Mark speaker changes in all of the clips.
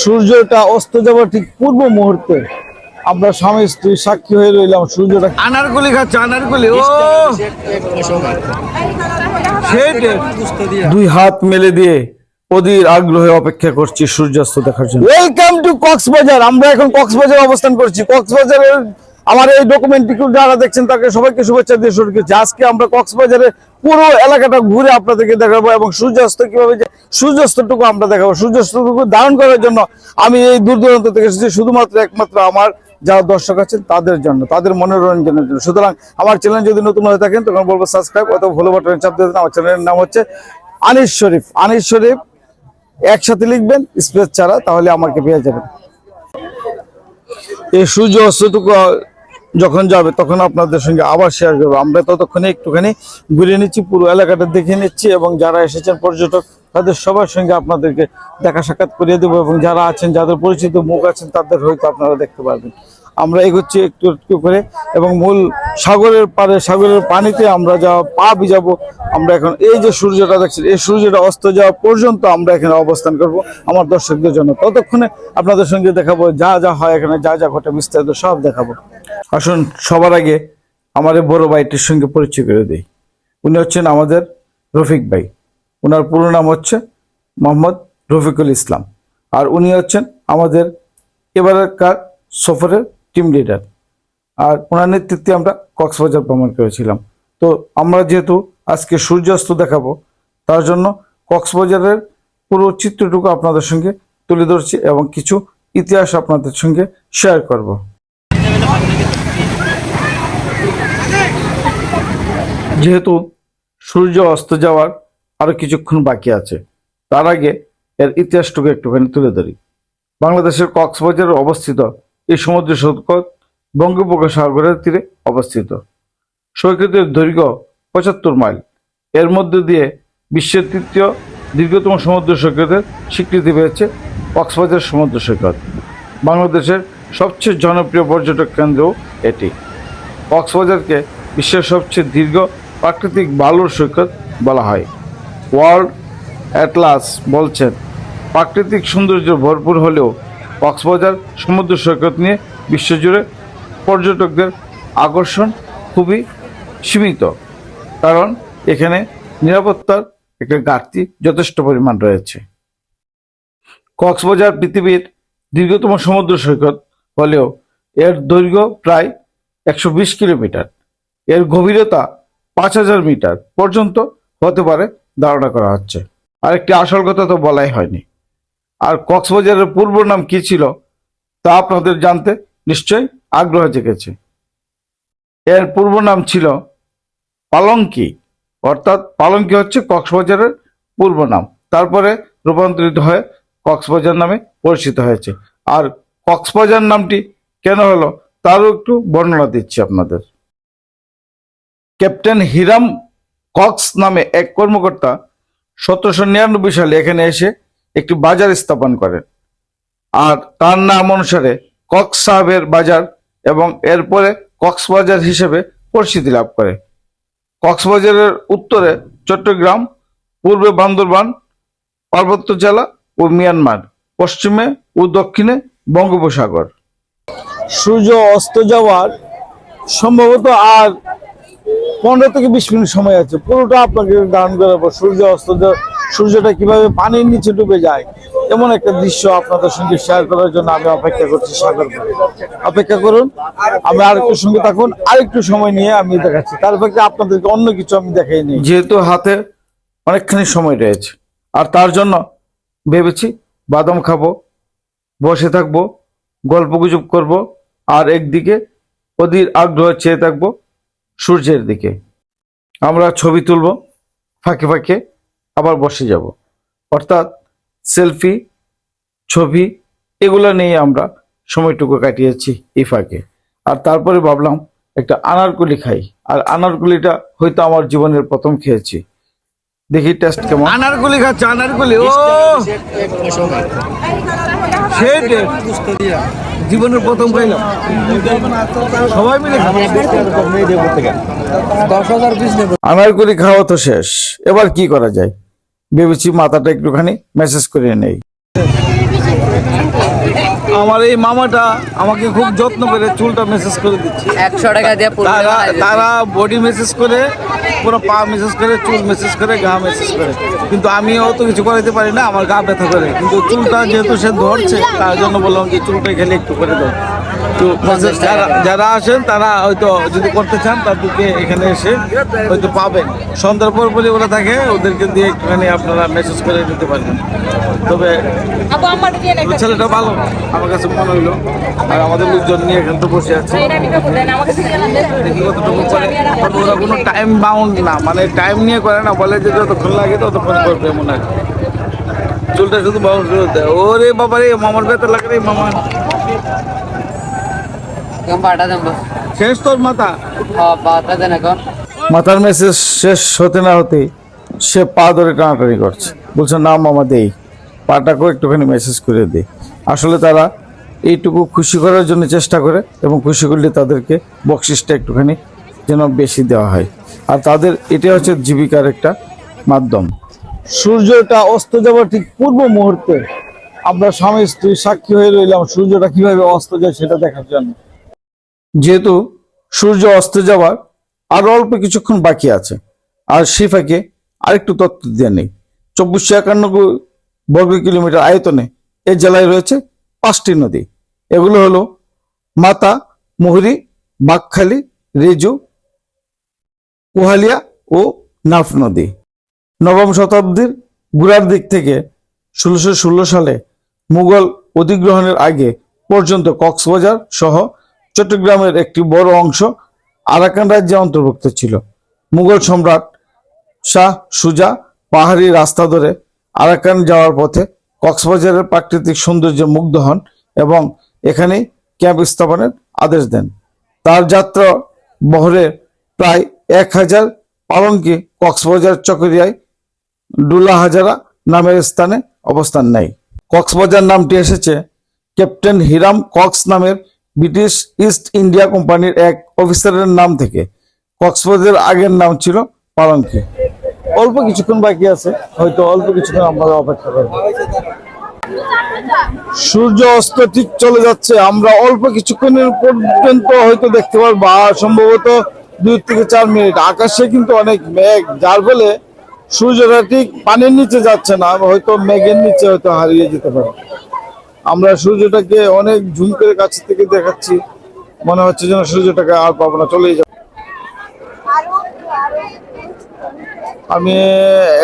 Speaker 1: সূর্যটা অস্ত যাওয়ার ঠিক পূর্ব মুহূর্তে আমরা স্বামী স্ত্রী সাক্ষী হয়ে রইলাম সূর্যটা। আনারগুলি খাচ্ছে আনারগুলি ও!
Speaker 2: দুই হাত মেলে দিয়ে অধীর আগ্রহে অপেক্ষা করছি সূর্যাস্ত দেখার জন্য।
Speaker 1: Welcome to Cox's Bazar. আমরা এখন কক্সবাজার অবস্থান করছি। কক্সবাজারের আমার এই ডকুমেন্টটি যারা দেখছেন, তাকে সবাইকে শুভেচ্ছা দিয়ে শুরু করছি। আজকে আমরা কক্সবাজারের পুরো এলাকাটা ঘুরে আপনাদেরকে দেখাবো এবং সূর্যাস্ত কীভাবে যে সূর্যাস্তটুকু আমরা দেখাবো। সূর্যাস্তটুকু ধারণ করার জন্য আমি এই দূর দূরান্ত থেকে এসেছি। শুধুমাত্র একমাত্র আমার যারা দর্শক আছেন, তাদের জন্য, তাদের মনোরঞ্জনের জন্য। সুতরাং আমার চ্যানেল যদি নতুন হয়ে থাকেন, তখন বলব সাবস্ক্রাইব অথবা ফলো বাটনে চাপ দিয়ে। আমার চ্যানেলের নাম হচ্ছে আনিস শরীফ। আনিস শরীফ, একসাথে লিখবেন স্পেস ছাড়া, তাহলে আমাকে পেয়ে যাবেন। এই সূর্য অস্তটুকু যখন যাবে, তখন আপনাদের সঙ্গে আবার শেয়ার করব। আমরা ততক্ষণে একটুখানি ঘুরে নিচ্ছি, পুরো এলাকাটা দেখে নিচ্ছি এবং যারা এসেছেন পর্যটক, তাদের সবার সঙ্গে আপনাদেরকে দেখা সাক্ষাৎ করিয়ে দেবো এবং যারা আছেন, যাদের পরিচিত মুখ আছেন, তাদের হয়তো আপনারা দেখতে পারবেন। আমরা এগোচ্ছি একটু একটু করে এবং মূল সাগরের পারে, সাগরের পানিতে আমরা যা পা ভিজাবো। আমরা এখন এই যে সূর্যটা দেখছি এই সূর্যটা অস্ত যাওয়া পর্যন্ত আমরা এখানে অবস্থান করব আমার দর্শকদের জন্য। ততক্ষণে আপনাদের সঙ্গে দেখাবো, যা যা হয় এখানে, যা যা ঘটে, বিস্তারিত সব দেখাবো। আসুন, সবার আগে আমাদের বড় ভাইটির সঙ্গে পরিচয় করে দিই। উনি হচ্ছেন আমাদের রফিক ভাই। ওনার পুরো নাম হচ্ছে মোহাম্মদ রফিকুল ইসলাম। আর উনি হচ্ছেন আমাদের এবারকার সফরের টিম লিডার আর ওনার নেতৃত্বে আমরা কক্সবাজার ভ্রমণ করেছিলাম। তো আমরা যেহেতু আজকে সূর্যাস্ত দেখাবো, তার জন্য কক্সবাজারের পুরো চিত্রটুকু আপনাদের সঙ্গে তুলে ধরছি এবং কিছু ইতিহাস আপনাদের সঙ্গে শেয়ার করব। যেহেতু সূর্য অস্ত যাওয়ার আরও কিছুক্ষণ বাকি আছে, তার আগে এর ইতিহাসটুকু একটুখানি তুলে ধরি। বাংলাদেশের কক্সবাজারে অবস্থিত এই সমুদ্র সৈকত বঙ্গোপসাগরের তীরে অবস্থিত। সৈকতের দৈর্ঘ্য পঁচাত্তর মাইল। এর মধ্যে দিয়ে বিশ্বের তৃতীয় দীর্ঘতম সমুদ্র সৈকতের স্বীকৃতি পেয়েছে কক্সবাজার সমুদ্র সৈকত। বাংলাদেশের সবচেয়ে জনপ্রিয় পর্যটক কেন্দ্রও এটি। কক্সবাজারকে বিশ্বের সবচেয়ে দীর্ঘ প্রাকৃতিক বালুর সৈকত বলা হয়। ওয়ার্ল্ড অ্যাটলাস বলছেন, প্রাকৃতিক সৌন্দর্য ভরপুর হলেও কক্সবাজার সমুদ্র সৈকত নিয়ে বিশ্বজুড়ে পর্যটকদের আকর্ষণ খুবই সীমিত। কারণ এখানে নিরাপত্তার একটা ঘাটতি যথেষ্ট পরিমাণ রয়েছে। কক্সবাজার পৃথিবীর দীর্ঘতম সমুদ্র সৈকত হলেও এর দৈর্ঘ্য প্রায় একশো বিশ কিলোমিটার। এর গভীরতা পাঁচ হাজার মিটার পর্যন্ত হতে পারে ধারণা করা হচ্ছে। আর একটি আসল কথা তো বলাই হয়নি। আর কক্সবাজারের পূর্ব নাম কি ছিল তা আপনাদের জানতে নিশ্চয়ই আগ্রহ জেগেছে। এর পূর্ব নাম ছিল পালঙ্কি, অর্থাৎ পালঙ্কি হচ্ছে কক্সবাজারের পূর্ব নাম। তারপরে রূপান্তরিত হয়ে কক্সবাজার নামে পরিচিত হয়েছে। আর কক্সবাজার নামটি কেন হলো তারও একটু বর্ণনা দিচ্ছি আপনাদের। ক্যাপ্টেন হিরাম কক্স নামে এক কর্মকর্তা সতেরোশো নিরানব্বই সালে এখানে এসে একটি বাজার স্থাপন করেন। আর তার নাম অনুসারে কক্স সাহেবের বাজার এবং এরপরে কক্সবাজার হিসেবে পরিচিতি লাভ করে। কক্সবাজারের উত্তরে চট্টগ্রাম, পূর্বে বান্দরবান, পার্বত্য জেলা ও মিয়ানমার, পশ্চিমে ও দক্ষিণে বঙ্গোপসাগর। সূর্য অস্ত যাওয়ার সম্ভবত আর পনেরো থেকে বিশ মিনিট সময় আছে। পুরোটা আপনাকে দান পর সূর্য অস্ত সূর্যটা কীভাবে পানির নিচে ডুবে যায়, এমন একটা দৃশ্য আপনাদের সঙ্গে শেয়ার করার জন্য আমি অপেক্ষা করছি সাগর। অপেক্ষা করুন, আমি আরেকটু সঙ্গে থাকুন, আরেকটু সময় নিয়ে আমি দেখাচ্ছি। তার ফাঁকে আপনাদেরকে অন্য কিছু আমি দেখাই নি যেহেতু হাতে অনেকখানি সময় রয়েছে, আর তার জন্য ভেবেছি বাদাম খাব, বসে থাকব, গল্প গুজব করব, আর একদিকে ওদের আগ্রহ চেয়ে থাকব। সূর্যের দিকে আমরা ছবি তুলব ফাঁকে ফাঁকে আবার বসে যাব অর্থাৎ সেলফি ছবি এগুলো নিয়ে আমরা সময়টুকু কাটিয়েছি এই ফাঁকে আর তারপরে ভাবলাম একটা আনারকুলি খাই আর আনারকুলিটা হয়তো আমার জীবনের প্রথম খেয়েছি দেখি টেস্ট কেমন আনারকুলি খাচ্ছে আনারকুলি ও জীবনের প্রথম খাইলাম সবাই মিলে আনারকুলি খাওয়া তো শেষ। এবার কি করা যায়? ভেবেছি মাথাটা একটুখানি মেসেজ করে নেই।
Speaker 3: আমার এই মামাটা আমাকে খুব যত্ন করে চুলটা মেসেজ করে দিচ্ছে।
Speaker 4: একশো টাকা দিয়ে
Speaker 3: তারা তারা বডি মেসেজ করে পুরো পা মেসেজ করে চুল মেসেজ করে গা মেসেজ করে। কিন্তু আমি অত কিছু করাতে পারি না আমার গা ব্যথা করে। কিন্তু চুলটা যেহেতু সে ধরছে তার জন্য বললাম যে চুলটা খেলে একটু করে দাও। তো যারা যারা আসেন তারা হয়তো যদি করতে চান তাদেরকে এখানে এসে হয়তো পাবেন। সন্ধ্যার পর পরই ওরা থাকে ওদেরকে দিয়ে একটুখানি আপনারা মেসেজ করে দিতে পারবেন। তবে ছেলেটা ভালো। আমার কাছে মনে হইল। আর আমাদের লোকজন নিয়ে এখানে তো বসে আছে। দেখি কতটুকু করে। ওরা কোনো টাইম বাউন্ড না। মানে টাইম নিয়ে করে না বলে যে যতক্ষণ লাগে ততক্ষণ করবে এমন আর। চুলটা শুধু বাউন্ড করে দেয়। ওরে বাবা রে মামার ব্যথা লাগে রে মামা।
Speaker 4: এখন পাঠা দেবো
Speaker 3: শেষ তোর মাথা।
Speaker 4: পাঠা দেন এখন
Speaker 1: মাথার মেসেজ শেষ হতে না হতেই সে পা ধরে টানাটানি করছে। বলছে না মামা দেই। পাটাকেও একটুখানি মেসেজ করে দেই। আসলে তারা এইটুকু খুশি করার জন্য চেষ্টা করে এবং খুশি করলে তাদেরকে বকশিসটা একটুখানি যেন বেশি দেওয়া হয়। আর তাদের এটা হচ্ছে জীবিকার একটা মাধ্যম। সূর্যটা অস্ত যাওয়ার ঠিক পূর্ব মুহূর্তে আমরা স্বামী স্ত্রী সাক্ষী হয়ে রইলাম। সূর্যটা কীভাবে অস্ত যায় সেটা দেখার জন্য। যেহেতু সূর্য অস্ত যাওয়ার আরও অল্প কিছুক্ষণ বাকি আছে। আর শিফাকে আরেকটু তথ্য দিয়ে নেই। চব্বিশশো একানব্বই বর্গ কিলোমিটার আয়তনে এই জেলায় রয়েছে পাঁচটি নদী। এগুলো হলো মাতা, মুহুরী বাকখালী রেজু, কুহালিয়া ও নাফ নদী। নবম শতাব্দীর গুড়ার দিক থেকে ষোলোশো ষোলো সালে মুঘল অধিগ্রহণের আগে পর্যন্ত কক্সবাজার সহ চট্টগ্রামের একটি বড় অংশ আরাকান রাজ্যে অন্তর্ভুক্ত ছিল। মুঘল সম্রাট শাহ সুজা পাহাড়ি রাস্তা ধরে আরাকান যাওয়ার পথে কক্সবাজারের প্রাকৃতিক সৌন্দর্যে মুগ্ধ হন এবং এখানে ক্যাম্প স্থাপনের আদেশ দেন। তার যাত্রা বহরে প্রায় এক হাজার পালঙ্কি কক্সবাজার চকরিয়ায় ডুলা হাজারা নামের স্থানে অবস্থান নেয়। কক্সবাজার নামটি এসেছে ক্যাপ্টেন হিরাম কক্স নামের ব্রিটিশ ইস্ট ইন্ডিয়া কোম্পানির এক অফিসারের নাম থেকে। কক্সবাজার আগের নাম ছিল পালঙ্কি অল্প কিছুক্ষণ বাকি আছে, হয়তো অল্প কিছুক্ষণ আমরা অপেক্ষা করব। সূর্য অস্ত ঠিক চলে যাচ্ছে, আমরা অল্প কিছুক্ষণের পর্যন্ত হয়তো দেখতে পারব, আর সম্ভবত দুই থেকে চার মিনিট। আকাশে কিন্তু অনেক মেঘ, যার ফলে সূর্যটা ঠিক পানির নিচে যাচ্ছে না, হয়তো মেঘের নিচে হয়তো হারিয়ে যেতে পারে। আমরা সূর্যটাকে অনেক ঝুম করে কাছে থেকে দেখাচ্ছি। মনে হচ্ছে যেন সূর্যটাকে আর পাবো না, চলেই যাবে। আমি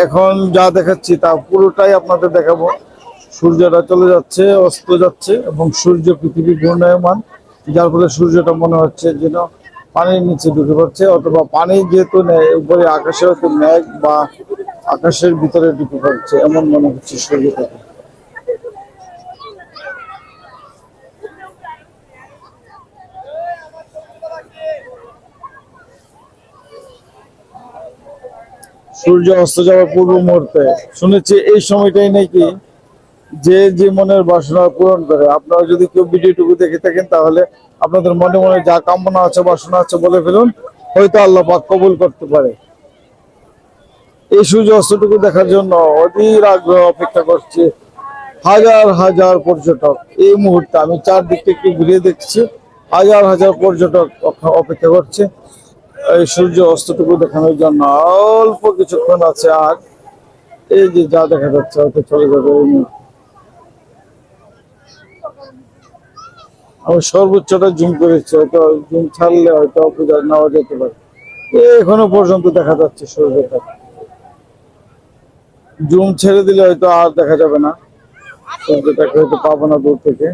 Speaker 1: এখন যা দেখাচ্ছি তা পুরোটাই আপনাদের দেখাবো। সূর্যটা চলে যাচ্ছে, অস্ত যাচ্ছে এবং সূর্য পৃথিবী ঘূর্ণায়মান, যার ফলে সূর্যটা মনে হচ্ছে যেন পানির নিচে ঢুকে পড়ছে অথবা পানি যেহেতু নেই উপরে আকাশে হয়তো মেঘ বা আকাশের ভিতরে ঢুকে পড়ছে, এমন মনে হচ্ছে সূর্যটাকে। সূর্য অস্ত যাওয়ার পূর্ব মুহূর্তে। শুনেছি এই সময়টাই নাকি যে যে মনের বাসনা পূরণ করে। আপনারা যদি কেউ ভিডিওটুকু দেখে থাকেন, তাহলে আপনাদের মনে মনে যা কামনা আছে, বাসনা আছে বলে ফেলুন। হয়তো আল্লাহ পাক কবুল করতে পারে। এই সূর্য অস্তটুকু দেখার জন্য অধীর আগ্রহ অপেক্ষা করছে। হাজার হাজার পর্যটক। এই মুহূর্তে আমি চারদিকটা একটু ঘুরিয়ে দেখছি। হাজার হাজার পর্যটক অপেক্ষা করছে। এই সূর্য অস্তটুকু দেখানোর জন্য অল্প কিছুক্ষণ আছে আর এই যে যা দেখা যাচ্ছে হয়তো চলে যাবে আমি সর্বোচ্চটা জুম করেছি, হয়তো জুম ছাড়লে হয়তো অপূজা নেওয়া যেতে পারে। এখনও পর্যন্ত দেখা যাচ্ছে সূর্যটা। জুম ছেড়ে দিলে হয়তো আর দেখা যাবে না। সূর্যটাকে হয়তো পাবো না দূর থেকে।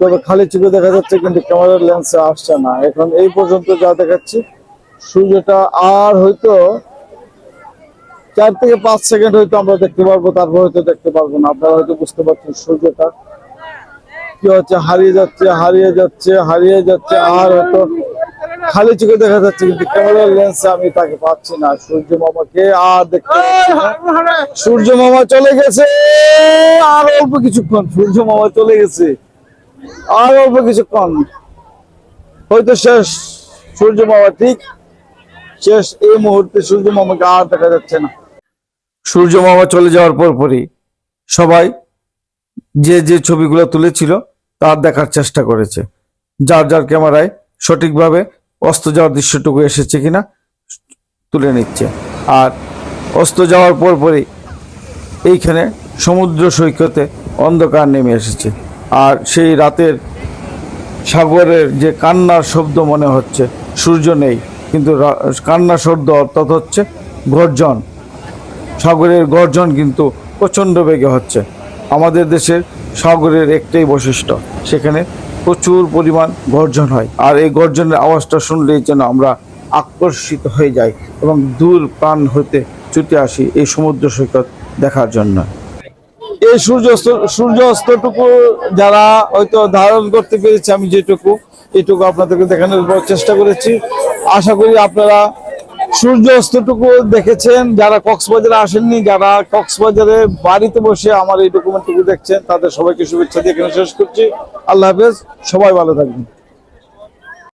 Speaker 1: তবে খালি চোখে দেখা যাচ্ছে কিন্তু ক্যামেরার লেন্সে আসছে না। এখন এই পর্যন্ত যা দেখাচ্ছি সূর্যটা আর হয়তো চার থেকে পাঁচ সেকেন্ড হয়তো আমরা দেখতে পারব তারপর হয়তো দেখতে পারব না। আপনারা হয়তো বুঝতে পারছেন সূর্যটা কি হচ্ছে হারিয়ে যাচ্ছে হারিয়ে যাচ্ছে হারিয়ে যাচ্ছে আর হয়তো খালি চোখে দেখা যাচ্ছে কিন্তু ক্যামেরার লেন্সে আমি তাকে পাচ্ছি না। সূর্য মামাকে আর দেখতে সূর্য মামা চলে গেছে। আর অল্প কিছুক্ষণ সূর্য মামা চলে গেছে। আর অল্প কিছুক্ষণ। হয়তো শেষ। সূর্য মামা ঠিক শেষ এই মুহূর্তে সূর্য মামাকে আর দেখা যাচ্ছে না। সূর্য মামা চলে যাওয়ার পর পরই সবাই যে যে ছবিগুলো তুলেছিল তার দেখার চেষ্টা করেছে। যার যার ক্যামেরায় সঠিকভাবে অস্ত যাওয়ার দৃশ্যটুকু এসেছে কিনা তুলে নিচ্ছে। আর অস্ত যাওয়ার পর পরই এইখানে সমুদ্র সৈকতে অন্ধকার নেমে এসেছে। আর সেই রাতের সাগরের যে কান্নার শব্দ মনে হচ্ছে, সূর্য নেই। কিন্তু কান্নার শব্দ অর্থাৎ হচ্ছে গর্জন। সাগরের গর্জন কিন্তু প্রচণ্ড বেগে হচ্ছে। আমাদের দেশের সাগরের একটাই বৈশিষ্ট্য, সেখানে প্রচুর পরিমাণ গর্জন হয়। আর এই গর্জনের আওয়াজটা শুনলেই যেন আমরা আকর্ষিত হয়ে যাই এবং দূর প্রাণ হতে ছুটে আসি এই সমুদ্র সৈকত দেখার জন্য। এই সূর্যাস্ত সূর্যাস্তটুকু যারা হয়তো ধারণ করতে পেরেছে, আমি যেটুকু, এটুকু আপনাদেরকে দেখানোর চেষ্টা করেছি। আশা করি আপনারা সূর্যাস্তটুকু দেখেছেন। যারা কক্সবাজারে আসেননি, যারা কক্সবাজারে বাড়িতে বসে আমার এই ডকুমেন্টটুকু দেখছেন, তাদের সবাইকে শুভেচ্ছা দিয়ে এখানে শেষ করছি। আল্লাহ হাফেজ, সবাই ভালো থাকবেন।